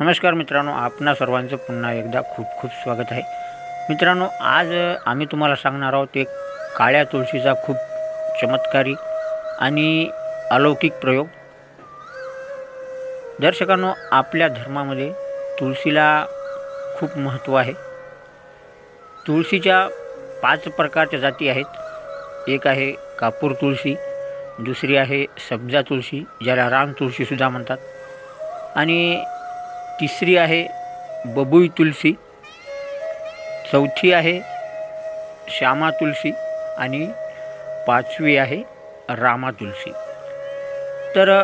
नमस्कार मित्रांनो आपणा सर्वांचं पुन्हा एकदा खूप खूप स्वागत आहे. मित्रांनो आज आम्ही तुम्हाला सांगणार आहोत एक काळ्या तुळशीचा खूप चमत्कारी आणि अलौकिक प्रयोग. दर्शकांनो आपल्या धर्मामध्ये तुळशीला खूप महत्त्व आहे. तुळशीच्या पाच प्रकारच्या जाती आहेत. एक आहे कापूर तुळशी दुसरी आहे सब्जा तुळशी ज्याला रान तुळशीसुद्धा म्हणतात. आणि तिसरी आहे बबुई तुलसी. चौथी आहे श्यामा तुलसी आणि पाचवी आहे रामा तुलसी. तर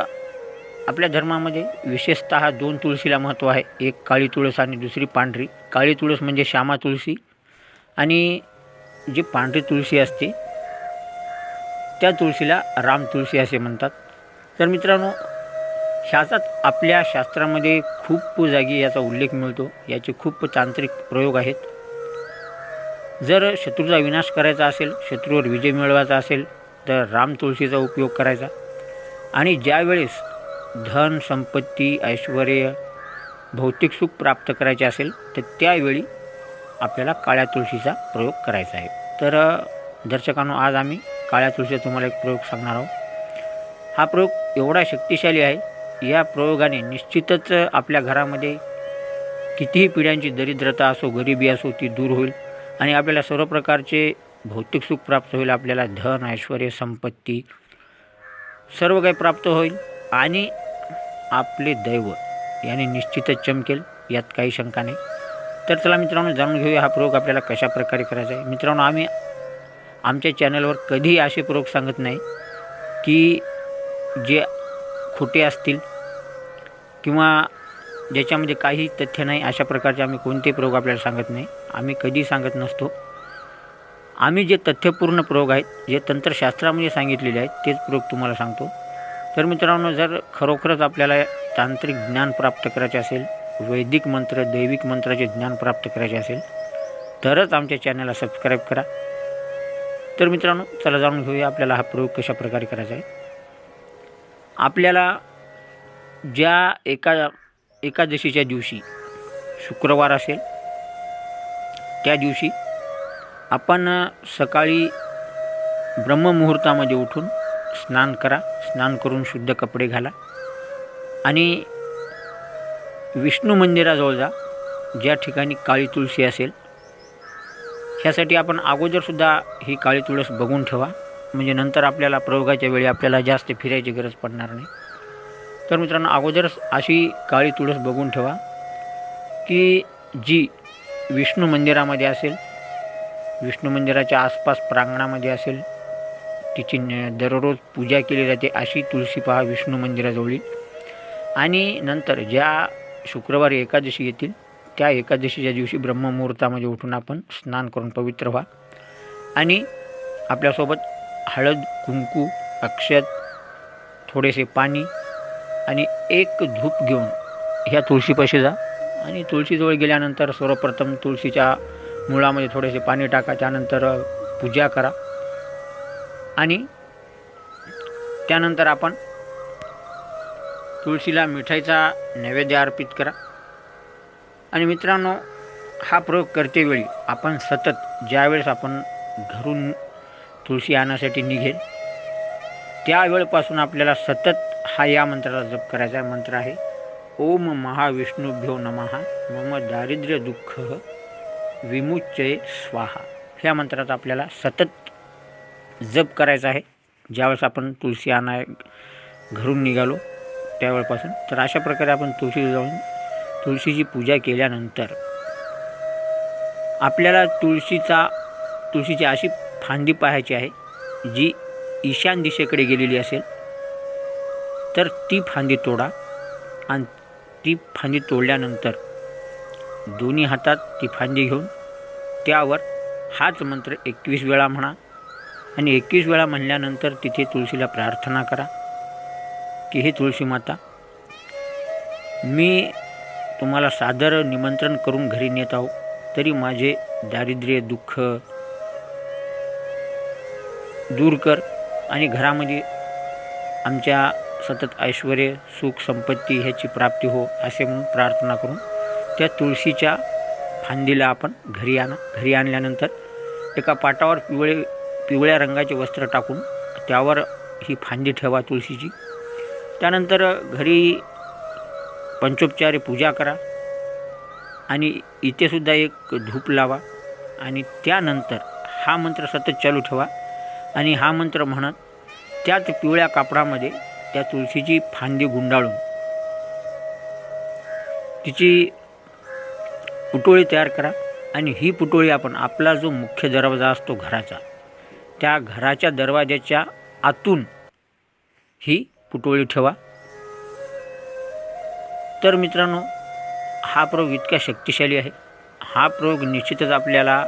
आपल्या धर्मामध्ये विशेषत दोन तुळशीला महत्त्व आहे. एक काळी तुळस आणि दुसरी पांढरी. काळी तुळस म्हणजे श्यामा तुळशी आणि जी पांढरी तुळशी असते त्या तुळशीला राम तुळशी असे म्हणतात. तर मित्रांनो ह्याचाच आपल्या शास्त्रामध्ये खूप जागी याचा उल्लेख मिळतो. याचे खूप तांत्रिक प्रयोग आहेत. जर शत्रूचा विनाश करायचा असेल शत्रूवर विजय मिळवायचा असेल तर राम तुळशीचा उपयोग करायचा. आणि ज्यावेळेस धन संपत्ती ऐश्वर भौतिक सुख प्राप्त करायचे असेल तर त्यावेळी आपल्याला काळ्या तुळशीचा प्रयोग करायचा आहे. तर दर्शकांनो आज आम्ही काळ्या तुळशीचा तुम्हाला एक प्रयोग सांगणार आहोत. हा प्रयोग एवढा शक्तिशाली आहे या प्रयोगाने निश्चितच आपल्या घरामध्ये कितीही पिढ्यांची दरिद्रता असो गरिबी असो ती दूर होईल आणि आपल्याला सर्व प्रकारचे भौतिक सुख प्राप्त होईल. आपल्याला धन ऐश्वर संपत्ती सर्व काही प्राप्त होईल आणि आपले दैव याने निश्चितच चमकेल यात काही शंका नाही. तर चला मित्रांनो जाणून घेऊया हा प्रयोग आपल्याला कशा प्रकारे करायचा आहे. मित्रांनो आम्ही आमच्या चॅनलवर कधीही असे प्रयोग सांगत नाही की जे खोटे असतील किंवा ज्याच्यामध्ये काही तथ्य नाही अशा प्रकारचे आम्ही कोणते प्रयोग आपल्याला सांगत नाही. आम्ही कधी सांगत नसतो. आम्ही जे तथ्यपूर्ण प्रयोग आहेत जे तंत्रशास्त्रामध्ये सांगितलेले आहेत तेच प्रयोग तुम्हाला सांगतो. तर मित्रांनो जर खरोखरच आपल्याला तांत्रिक ज्ञान प्राप्त करायचे असेल वैदिक मंत्र दैविक मंत्राचे ज्ञान प्राप्त करायचे असेल तरच आमच्या चॅनलला सबस्क्राईब करा. तर मित्रांनो चला जाणून घेऊया आपल्याला हा प्रयोग कशा प्रकारे करायचा आहे. आपल्याला ज्या एका एकादशीच्या दिवशी शुक्रवार असेल त्या दिवशी आपण सकाळी ब्रह्ममुहूर्तामध्ये उठून स्नान करा. स्नान करून शुद्ध कपडे घाला. आणि विष्णू मंदिराजवळ जा. ज्या ठिकाणी काळी तुळशी असेल. ह्यासाठी आपण अगोदरसुद्धा ही काळी तुळस बघून ठेवा. म्हणजे नंतर आपल्याला प्रयोगाच्या वेळी आपल्याला जास्त फिरायची गरज पडणार नाही. तर मित्रांनो अगोदरच अशी काळी तुळस बघून ठेवा की जी विष्णू मंदिरामध्ये असेल विष्णू मंदिराच्या आसपास प्रांगणामध्ये असेल तिची न- दररोज पूजा केली जाते अशी तुळशी पहा विष्णू मंदिराजवळील. आणि नंतर ज्या शुक्रवारी एकादशी येतील त्या एकादशीच्या दिवशी ब्रह्ममुहूर्तामध्ये उठून आपण स्नान करून पवित्र व्हा. आणि आपल्यासोबत हळद कुंकू अक्षत थोडेसे पाणी आणि एक धूप घेऊन ह्या तुळशीपाशी जा. आणि तुळशीजवळ गेल्यानंतर सर्वप्रथम तुळशीच्या मुळामध्ये थोडेसे पाणी टाका. त्यानंतर पूजा करा. आणि त्यानंतर आपण तुळशीला मिठाईचा नैवेद्य अर्पित करा. आणि मित्रांनो हा प्रयोग करतेवेळी आपण सतत ज्यावेळेस आपण घरून तुळशी आणण्यासाठी निघेल. त्यावेळपासून आपल्याला सतत हा या मंत्राला जप करायचा मंत्र आहे ओम महाविष्णुभ्यो नमः मम दारिद्र्य दुःख विमुच्चय स्वाहा. ह्या मंत्राचा आपल्याला सतत जप करायचा आहे. ज्यावेळेस आपण तुळशी आणाय घरून निघालो त्यावेळपासून तर अशा प्रकारे आपण तुळशी जाऊन तुळशीची पूजा केल्यानंतर आपल्याला तुळशीचा तुळशीची अशी फांदी पाहायची आहे जी ईशान दिशेकडे गेलेली असेल तर ती फांदी तोडा आणि ती फांदी तोडल्यानंतर दोन्ही हातात ती फांदी घेऊन त्यावर हाच मंत्र एकवीस वेळा म्हणा आणि एकवीस वेळा म्हणल्यानंतर तिथे तुळशीला प्रार्थना करा की हे तुळशी माता मी तुम्हाला सादर निमंत्रण करून घरी नेत आहो तरी माझे दारिद्र्य दुःख दूर कर आणि घरामध्ये आमच्या सतत ऐश्वर सुख संपत्ती ह्याची प्राप्ती हो असे म्हणून प्रार्थना करून त्या तुळशीच्या फांदीला आपण घरी आणा. घरी आणल्यानंतर एका पाटावर पिवळे पिवळ्या रंगाचे वस्त्र टाकून त्यावर ही फांदी ठेवा तुळशीची. त्यानंतर घरी पंचोपचारे पूजा करा आणि इथेसुद्धा एक धूप लावा आणि त्यानंतर हा मंत्र सतत चालू ठेवा. आणि हा मंत्र म्हणत त्याच पिवळ्या कापडामध्ये त्या तुळशीची फांदी गुंडाळून तिची पुटोळी तयार करा आणि ही पुटोळी आपण आपला जो मुख्य दरवाजा असतो घराचा त्या घराच्या दरवाज्याच्या आतून ही पुटोळी ठेवा. तर मित्रांनो हा प्रयोग इतका शक्तिशाली आहे. हा प्रयोग निश्चितच आपल्याला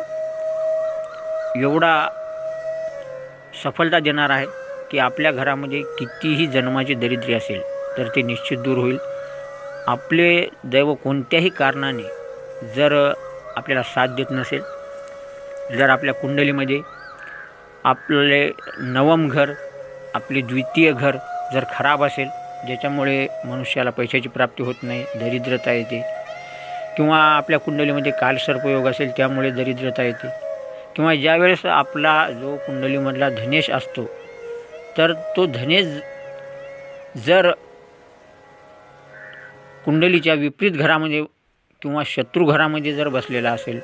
एवढा सफलता देणार आहे की आपल्या घरामध्ये कितीही जन्माची दरिद्री असेल तर ते निश्चित दूर होईल. आपले दैव कोणत्याही कारणाने जर आपल्याला साथ देत नसेल जर आपल्या कुंडलीमध्ये आपले नवम घर आपले द्वितीय घर जर खराब असेल ज्याच्यामुळे मनुष्याला पैशाची प्राप्ती होत नाही दरिद्रता येते किंवा आपल्या कुंडलीमध्ये कालसर्पयोग असेल त्यामुळे दरिद्रता येते किंवा ज्यावेळेस आपला जो कुंडलीमधला धनेश असतो तर तो धनेश जर कुंडलीच्या विपरीत घरामध्ये किंवा शत्रू घरामध्ये जर बसलेला असेल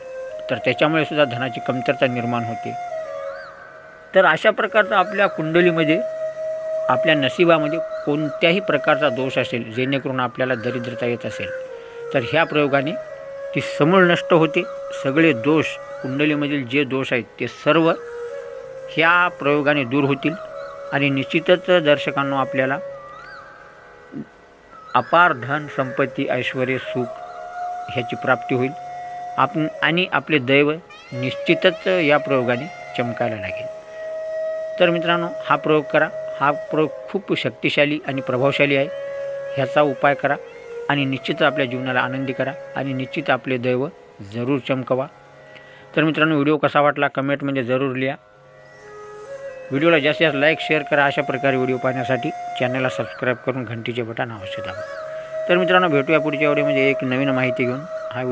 तर त्याच्यामुळे सुद्धा धनाची कमतरता निर्माण होते. तर अशा प्रकारचा आपल्या कुंडलीमध्ये आपल्या नशिबामध्ये कोणत्याही प्रकारचा दोष असेल जेणेकरून आपल्याला दरिद्रता येत असेल तर ह्या प्रयोगाने ती समूळ नष्ट होते. सगळे दोष कुंडलीमधील जे दोष आहेत ते सर्व ह्या प्रयोगाने दूर होतील. आणि निश्चितच दर्शकांनो आपल्याला अपार धन संपत्ती ऐश्वर सुख ह्याची प्राप्ती होईल. आपण आणि आपले दैव निश्चितच या प्रयोगाने चमकायला लागेल. तर मित्रांनो हा प्रयोग करा. हा प्रयोग खूप शक्तिशाली आणि प्रभावशाली आहे. ह्याचा उपाय करा आणि निश्चित आपल्या जीवनाला आनंदी करा. आणि निश्चित आपले दैव जरूर चमकवा. तर मित्रांनो व्हिडिओ कसा वाटला कमेंटमध्ये जरूर लिहा. व्हिडिओला जास्तीत जास्त लाईक शेअर करा अशा प्रकारे व्हिडिओ पाहण्यासाठी. चॅनलला सबस्क्राईब करून घंटीचे बटन आवश्यक आहे तर मित्रांनो भेटूया पुढच्या व्हिडिओमध्ये एक नवीन माहिती घेऊन. हा व्हिडिओ